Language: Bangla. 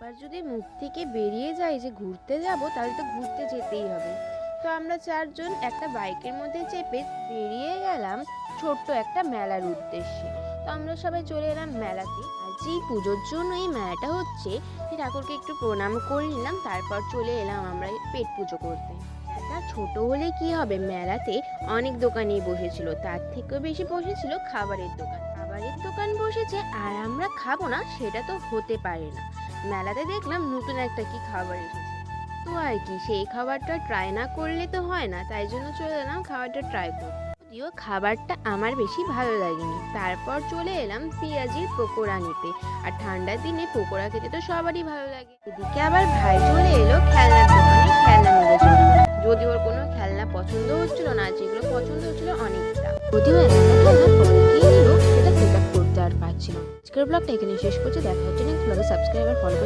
একবার যদি মুখ থেকে বেরিয়ে যায় যে ঘুরতে যাব, তাহলে তো ঘুরতে যেতেই হবে। তো আমরা চারজন একটা বাইকের মধ্যে চেপে বেরিয়ে গেলাম ছোট্ট একটা মেলার উদ্দেশ্যে। তো আমরা সবাই চলে এলাম মেলাতে। আর যেই পুজোর জন্য এই মেলাটা হচ্ছে ঠাকুরকে একটু প্রণাম করে নিলাম, তারপর চলে এলাম আমরা পেট পুজো করতে। মেলাটা ছোট হলে কি হবে? মেলাতে অনেক দোকানেই বসেছিল, তার থেকেও বেশি বসেছিল খাবারের দোকান। খাবারের দোকান বসেছে, আর আমরা খাব না, সেটা তো হতে পারে না। মেলাতে দেখলাম নতুন একটা কি খাবার এসেছে। তো আর কি, সেই খাবারটা ট্রাই না করলে তো হয় না, তাই জন্য চলে এলাম খাবারটা ট্রাই করতে। যদিও খাবারটা আমার বেশি ভালো লাগেনি, তারপর চলে এলাম পেঁয়াজির পকোড়া নিতে। আর ঠান্ডার দিনে পকোড়া খেতে তো সবারই ভালো লাগে। এদিকে আবার ভাই চলে এলো খেলনার দোকানে খেলনা জন্য। যদি ওর কোনো খেলনা পছন্দ হচ্ছিল না, যেগুলো পছন্দ হচ্ছিল অনেকটা। যদিও আজকের ব্লগটা এখানে শেষ করছি। দেখা হচ্ছে নেক্সট ব্লগে সাবস্ক্রাইবার ফলো